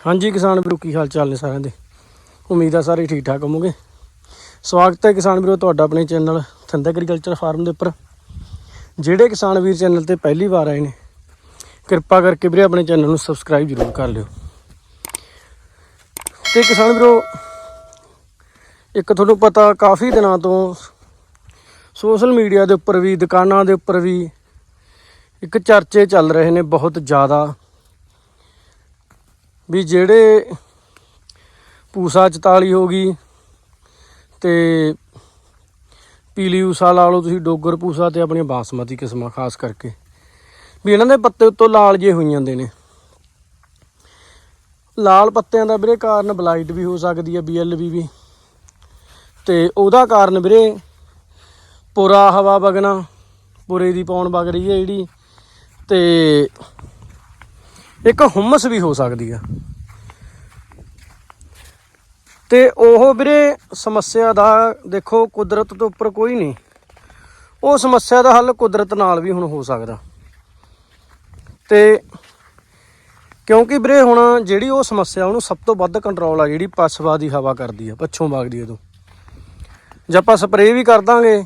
ਹਾਂਜੀ, ਕਿਸਾਨ ਵੀਰੋ, ਕੀ ਹਾਲ ਚਾਲ ਨੇ ਸਾਰਿਆਂ ਦੇ? ਉਮੀਦ ਆ ਸਾਰੇ ਠੀਕ ਠਾਕ ਹੋਵੋਗੇ। ਸਵਾਗਤ ਹੈ ਕਿਸਾਨ ਵੀਰੋ, ਤੁਹਾਡਾ ਆਪਣੇ ਚੈਨਲ ਥੰਦਾ ਐਗਰੀਕਲਚਰ ਫਾਰਮ ਦੇ ਉੱਪਰ। ਜਿਹੜੇ ਕਿਸਾਨ ਵੀਰ ਚੈਨਲ ਤੇ ਪਹਿਲੀ ਵਾਰ ਆਏ ਨੇ, ਕਿਰਪਾ ਕਰਕੇ ਵੀਰੇ ਆਪਣੇ ਚੈਨਲ ਨੂੰ ਸਬਸਕ੍ਰਾਈਬ ਜ਼ਰੂਰ ਕਰ ਲਿਓ। ਤੇ ਕਿਸਾਨ ਵੀਰੋ, ਇੱਕ ਤੁਹਾਨੂੰ ਪਤਾ ਕਾਫੀ ਦਿਨਾਂ ਤੋਂ ਸੋਸ਼ਲ ਮੀਡੀਆ ਦੇ ਉੱਪਰ ਵੀ, ਦੁਕਾਨਾਂ ਦੇ ਉੱਪਰ ਵੀ ਇੱਕ ਚਰਚੇ ਚੱਲ ਰਹੇ ਨੇ ਬਹੁਤ ਜ਼ਿਆਦਾ। ਵੀ ਜਿਹੜੇ ਪੂਸਾ 44 ਹੋ ਗਈ ਤੇ ਪੀਲੀ ਊਸਾ ਲਾ ਲਓ ਤੁਸੀਂ, ਡੋਗਰ ਪੂਸਾ ਤੇ ਆਪਣੀਆਂ ਬਾਸਮਤੀ ਕਿਸਮਾਂ ਖਾਸ ਕਰਕੇ। ਵੀ ਇਹਨਾਂ ਦੇ ਪੱਤੇ ਉੱਤੋਂ ਲਾਲ ਜੇ ਹੋਈ ਜਾਂਦੇ ਨੇ। ਲਾਲ ਪੱਤਿਆਂ ਦਾ ਵੀਰੇ ਕਾਰਨ ਬਲਾਈਟ ਵੀ ਹੋ ਸਕਦੀ ਹੈ ਬੀਐਲਬੀ ਵੀ। ਤੇ ਉਹਦਾ ਕਾਰਨ ਵੀਰੇ ਪੁਰਾ ਹਵਾ ਵਗਣਾ, ਪੁਰੇ ਦੀ ਪੌਣ ਵਗ ਰਹੀ ਹੈ ਜਿਹੜੀ। ਤੇ ਇੱਕ ਹੁਮਸ ਵੀ ਹੋ ਸਕਦੀ ਆ। ਤੇ ਉਹ ਵੀਰੇ ਸਮੱਸਿਆ ਦਾ ਦੇਖੋ ਕੁਦਰਤ ਤੋਂ ਉੱਪਰ ਕੋਈ ਨਹੀਂ। ਉਹ ਸਮੱਸਿਆ ਦਾ ਹੱਲ ਕੁਦਰਤ ਨਾਲ ਵੀ ਹੁਣ ਹੋ ਸਕਦਾ। ਤੇ ਕਿਉਂਕਿ ਵੀਰੇ ਹੁਣ ਜਿਹੜੀ ਉਹ ਸਮੱਸਿਆ, ਉਹਨੂੰ ਸਭ ਤੋਂ ਵੱਧ ਕੰਟਰੋਲ ਆ ਜਿਹੜੀ ਪਛਵਾ ਦੀ ਹਵਾ ਕਰਦੀ ਆ, ਪੱਛੋਂ ਵਗਦੀ ਉਦੋਂ। ਜੇ ਆਪਾਂ ਸਪਰੇਅ ਵੀ ਕਰ ਦਾਂਗੇ,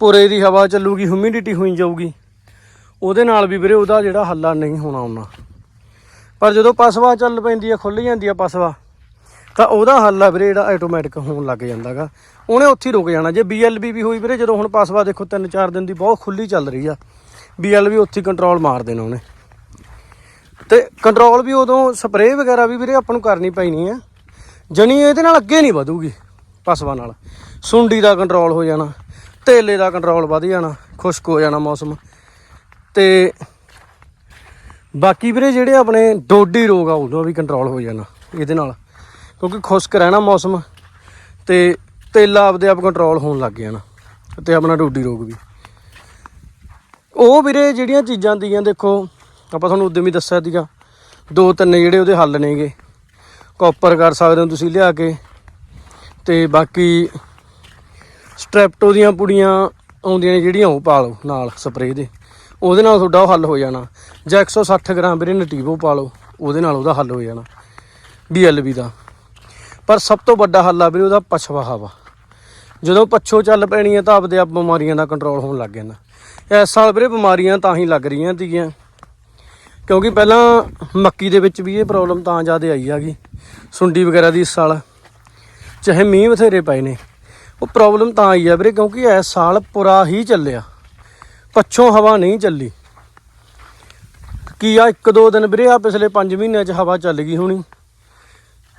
ਪੁਰੇ ਦੀ ਹਵਾ ਚੱਲੂਗੀ ਹਿਊਮਿਡਿਟੀ ਹੋਈ ਜਾਊਗੀ, ਉਹਦੇ ਨਾਲ ਵੀ ਵੀਰੇ ਉਹਦਾ ਜਿਹੜਾ ਹੱਲਾ ਨਹੀਂ ਹੋਣਾ ਉਹਨਾਂ। ਪਰ ਜਦੋਂ ਪਸਵਾ ਚੱਲ ਪੈਂਦੀ ਆ ਖੁੱਲ ਜਾਂਦੀ ਆ ਪਸਵਾ, ਤਾਂ ਉਹਦਾ ਹੱਲ ਆ ਵੀਰੇ, ਜਿਹੜਾ ਆਟੋਮੈਟਿਕ ਹੋਣ ਲੱਗ ਜਾਂਦਾਗਾ। ਉਹਨੇ ਉੱਥੇ ਹੀ ਰੁਕ ਜਾਣਾ। ਜੇ ਬੀਐਲਬੀ ਵੀ ਹੋਈ ਵੀਰੇ, ਜਦੋਂ ਹੁਣ ਪਸਵਾ ਦੇਖੋ 3-4 ਦਿਨ ਦੀ ਬਹੁਤ ਖੁੱਲੀ ਚੱਲ ਰਹੀ ਆ। ਬੀਐਲਬੀ ਉੱਥੇ ਕੰਟਰੋਲ ਮਾਰ ਦੇਣਾ ਉਹਨੇ। ਤੇ ਕੰਟਰੋਲ ਵੀ ਉਦੋਂ ਸਪਰੇਅ ਵਗੈਰਾ ਵੀ ਵੀਰੇ ਆਪਾਂ ਨੂੰ ਕਰਨੀ ਪੈਣੀ ਆ। ਜਣੀ ਇਹਦੇ ਨਾਲ ਅੱਗੇ ਨਹੀਂ ਵਧੂਗੀ ਪਸਵਾ ਨਾਲ। ਸੁੰਡੀ ਦਾ ਕੰਟਰੋਲ ਹੋ ਜਾਣਾ, ਤੇਲੇ ਦਾ ਕੰਟਰੋਲ ਵਧ ਜਾਣਾ, ਖੁਸ਼ਕ ਹੋ ਜਾਣਾ ਮੌਸਮ। ਤੇ ਬਾਕੀ ਵੀਰੇ ਜਿਹੜੇ ਆਪਣੇ ਡੋਡੀ ਰੋਗ ਆ, ਉਹਦਾ ਵੀ ਕੰਟਰੋਲ ਹੋ ਜਾਣਾ ਇਹਦੇ ਨਾਲ। ਕਿਉਂਕਿ ਖੁਸ਼ਕ ਰਹਿਣਾ ਮੌਸਮ ਤੇ ਤੇਲਾ ਆਪਦੇ ਆਪ ਕੰਟਰੋਲ ਹੋਣ ਲੱਗ ਜਾਣਾ ਤੇ ਆਪਣਾ ਡੋਡੀ ਰੋਗ ਵੀ। ਉਹ ਵੀਰੇ ਜਿਹੜੀਆਂ ਚੀਜ਼ਾਂ ਦੀਆਂ ਦੇਖੋ, ਆਪਾਂ ਤੁਹਾਨੂੰ ਉਦੋਂ ਵੀ ਦੱਸਿਆ ਸੀਗਾ, ਦੋ ਤਿੰਨ ਜਿਹੜੇ ਉਹਦੇ ਹੱਲ ਨੇਗੇ। ਕਾਪਰ ਕਰ ਸਕਦੇ ਹੋ ਤੁਸੀਂ ਲਿਆ ਕੇ, ਤੇ ਬਾਕੀ ਸਟ੍ਰੈਪਟੋ ਦੀਆਂ ਪੁੜੀਆਂ ਆਉਂਦੀਆਂ ਨੇ ਜਿਹੜੀਆਂ ਉਹ ਪਾ ਲਓ ਨਾਲ ਸਪਰੇਅ ਦੇ। ਉਹਦੇ ਨਾਲ ਤੁਹਾਡਾ ਉਹ ਹੱਲ ਹੋ ਜਾਣਾ। ਜਾਂ 160 ਗ੍ਰਾਮ ਵੀਰੇ ਨਟੀਵੋ ਪਾ ਲਓ, ਉਹਦੇ ਨਾਲ ਉਹਦਾ ਹੱਲ ਹੋ ਜਾਣਾ ਬੀਐਲਬੀ ਦਾ। ਪਰ ਸਭ ਤੋਂ ਵੱਡਾ ਹੱਲ ਆ ਵੀਰੇ ਉਹਦਾ ਪਛਵਾ ਹਵਾ। ਜਦੋਂ ਪੱਛੋ ਚੱਲ ਪੈਣੀ ਹੈ ਤਾਂ ਆਪਦੇ ਆਪ ਬਿਮਾਰੀਆਂ ਦਾ ਕੰਟਰੋਲ ਹੋਣ ਲੱਗ ਜਾਂਦਾ। ਇਸ ਸਾਲ ਵੀਰੇ ਬਿਮਾਰੀਆਂ ਤਾਂ ਹੀ ਲੱਗ ਰਹੀਆਂ ਤੀਆਂ। ਕਿਉਂਕਿ ਪਹਿਲਾਂ ਮੱਕੀ ਦੇ ਵਿੱਚ ਵੀ ਇਹ ਪ੍ਰੋਬਲਮ ਤਾਂ ਜ਼ਿਆਦਾ ਆਈ ਹੈਗੀ, ਸੁੰਡੀ ਵਗੈਰਾ ਦੀ ਇਸ ਸਾਲ। ਚਾਹੇ ਮੀਂਹ ਬਥੇਰੇ ਪਏ ਨੇ, ਉਹ ਪ੍ਰੋਬਲਮ ਤਾਂ ਆਈ ਆ ਵੀਰੇ ਕਿਉਂਕਿ ਇਸ ਸਾਲ ਪੁਰਾ ਹੀ ਚੱਲਿਆ। ਪੱਛੋਂ ਹਵਾ ਨਹੀਂ ਚੱਲੀ। ਕੀ ਆ, ਇੱਕ ਦੋ ਦਿਨ ਵੀਰੇ ਆ ਪਿਛਲੇ 5 ਮਹੀਨਿਆਂ 'ਚ ਹਵਾ ਚੱਲ ਗਈ ਹੋਣੀ।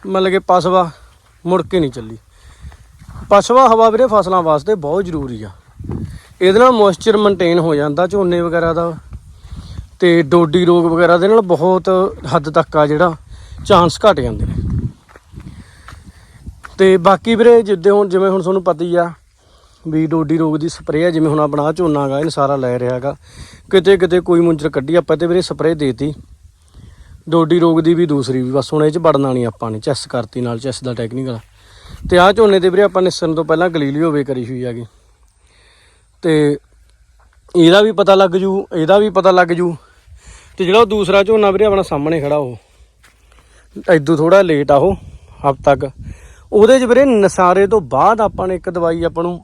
ਮਤਲਬ ਕਿ ਪਸਵਾ ਮੁੜ ਕੇ ਨਹੀਂ ਚੱਲੀ। ਪਸਵਾ, ਹਵਾ ਵੀਰੇ ਫਸਲਾਂ ਵਾਸਤੇ ਬਹੁਤ ਜ਼ਰੂਰੀ ਆ। ਇਹਦੇ ਨਾਲ ਮੋਇਸਚਰ ਮੇਨਟੇਨ ਹੋ ਜਾਂਦਾ, ਝੋਨੇ ਵਗੈਰਾ ਦਾ। ਤੇ ਡੋਡੀ ਰੋਗ ਵਗੈਰਾ ਦੇ ਨਾਲ ਬਹੁਤ ਹੱਦ ਤੱਕ ਆ ਜਿਹੜਾ ਚਾਂਸ ਘਟ ਜਾਂਦੇ ਨੇ। ਤੇ ਬਾਕੀ ਵੀਰੇ, ਜਿੱਦੇ ਹੁਣ, ਜਿਵੇਂ ਹੁਣ ਤੁਹਾਨੂੰ ਪਤਾ ਹੀ ਆ ਵੀ ਡੋਡੀ ਰੋਗ ਦੀ ਸਪਰੇਅ ਹੈ, ਜਿਵੇਂ ਹੁਣ ਆਪਣਾ ਆਹ ਝੋਨਾ ਹੈਗਾ, ਇਹਨ ਸਾਰਾ ਲੈ ਰਿਹਾ ਹੈਗਾ। ਕਿਤੇ ਕਿਤੇ ਕੋਈ ਮੁੰਜਰ ਕੱਢੀ, ਆਪਾਂ ਤੇ ਵੀਰੇ ਸਪਰੇਅ ਦੇਤੀ। ਡੋਡੀ ਰੋਗ ਦੀ ਵੀ ਦੂਸਰੀ ਵੀ, ਬਸ ਹੁਣ ਇਹ ਚ ਵੜਨਾ ਨਹੀਂ ਆਪਾਂ ਨੇ, ਚੈਸ ਕਰਤੀ ਨਾਲ, ਚੈਸ ਦਾ ਟੈਕਨੀਕਲ ਤੇ ਆਹ ਝੋਨੇ ਤੇ ਵੀਰੇ ਆਪਾਂ ਨਿਸਣ ਤੋਂ ਪਹਿਲਾਂ ਗਲੀਲੀਓ ਵੇ ਕਰੀ ਹੋਈ ਹੈਗੀ। ਤੇ ਇਹਦਾ ਵੀ ਪਤਾ ਲੱਗ ਜੂ, ਇਹਦਾ ਵੀ ਪਤਾ ਲੱਗ ਜੂ। ਤੇ ਜਿਹੜਾ ਉਹ ਦੂਸਰਾ ਝੋਨਾ ਵੀਰੇ ਆਪਣਾ ਸਾਹਮਣੇ ਖੜਾ ਉਹ ਐਦੂ ਥੋੜਾ ਲੇਟ ਆ ਉਹ, ਹਫ਼ਤਾ ਤੱਕ ਉਹਦੇ 'ਚ ਵੀਰੇ ਨਸਾਰੇ ਤੋਂ ਬਾਅਦ ਆਪਾਂ ਨੇ ਇੱਕ ਦਵਾਈ ਆਪਾਂ ਨੂੰ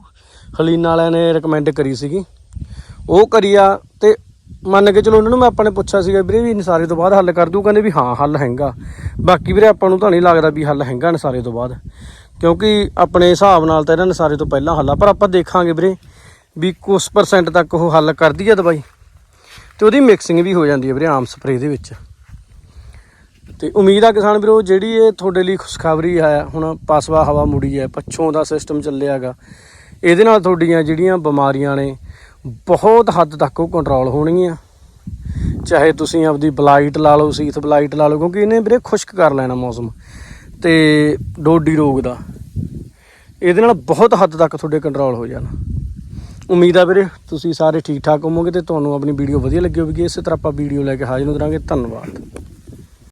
ਹਲੀਨਾ ਵਾਲਿਆਂ ਨੇ ਰეკਮੈਂਡ ਕਰੀ ਸੀਗੀ। ਉਹ ਕਰੀਆ ਤੇ ਮੰਨ ਕੇ ਚਲੋ ਉਹਨਾਂ ਨੂੰ ਮੈਂ ਆਪਾਂ ਨੇ ਪੁੱਛਿਆ ਸੀਗਾ ਵੀਰੇ ਵੀ ਨਸਾਰੇ ਤੋਂ ਬਾਅਦ ਹੱਲ ਕਰ ਦੂ ਕਹਿੰਦੇ ਵੀ ਹਾਂ, ਹੱਲ ਹੈਗਾ। ਬਾਕੀ ਵੀਰੇ ਆਪਾਂ ਨੂੰ ਤਾਂ ਨਹੀਂ ਲੱਗਦਾ ਵੀ ਹੱਲ ਹੈਗਾ ਨਸਾਰੇ ਤੋਂ ਬਾਅਦ। ਕਿਉਂਕਿ ਆਪਣੇ ਹਿਸਾਬ ਨਾਲ ਤਾਂ ਇਹਨਾਂ ਨਸਾਰੇ ਤੋਂ ਪਹਿਲਾਂ ਹੱਲ ਆ, ਪਰ ਆਪਾਂ ਦੇਖਾਂਗੇ ਵੀਰੇ ਵੀ ਕੁਸ ਪਰਸੈਂਟ ਤੱਕ ਉਹ ਹੱਲ ਕਰਦੀ ਆ ਦਵਾਈ। ਤੇ ਉਹਦੀ ਮਿਕਸਿੰਗ ਵੀ ਹੋ ਜਾਂਦੀ ਹੈ ਵੀਰੇ ਆਮ ਸਪਰੇਅ ਦੇ ਵਿੱਚ। ਤੇ ਉਮੀਦ ਆ ਕਿਸਾਨ ਵੀਰੋ, ਜਿਹੜੀ ਇਹ ਤੁਹਾਡੇ ਲਈ ਖੁਸ਼ਖਬਰੀ ਆ, ਹੁਣ ਪਸਵਾ ਹਵਾ ਮੁੜੀ ਹੈ ਪੱਛੋਂ ਦਾ ਸਿਸਟਮ ਚੱਲਿਆਗਾ ਇਹਦੇ ਨਾਲ ਤੁਹਾਡੀਆਂ ਜਿਹੜੀਆਂ ਬਿਮਾਰੀਆਂ ਨੇ ਬਹੁਤ ਹੱਦ ਤੱਕ ਉਹ ਕੰਟਰੋਲ ਹੋਣਗੀਆਂ। ਚਾਹੇ ਤੁਸੀਂ ਆਪਦੀ ਬਲਾਈਟ ਲਾ ਲਓ, ਸੀਥ ਬਲਾਈਟ ਲਾ ਲਓ, ਕਿਉਂਕਿ ਇਹਨੇ ਵੀਰੇ ਖੁਸ਼ਕ ਕਰ ਲੈਣਾ ਮੌਸਮ ਤੇ ਡੋਡੀ ਰੋਗ ਦਾ। ਇਹਦੇ ਨਾਲ ਬਹੁਤ ਹੱਦ ਤੱਕ ਤੁਹਾਡੇ ਕੰਟਰੋਲ ਹੋ ਜਾਣਾ। ਉਮੀਦ ਆ ਵੀਰੇ, ਤੁਸੀਂ ਸਾਰੇ ਠੀਕ ਠਾਕ ਹੋਵੋਗੇ ਤੇ ਤੁਹਾਨੂੰ ਆਪਣੀ ਵੀਡੀਓ ਵਧੀਆ ਲੱਗੀ ਹੋਵੇਗੀ। ਇਸੇ ਤਰ੍ਹਾਂ ਆਪਾਂ ਵੀਡੀਓ ਲੈ ਕੇ ਹਾਜ਼ਰ ਹੋ ਕਰਾਂਗੇ ਧੰਨਵਾਦ।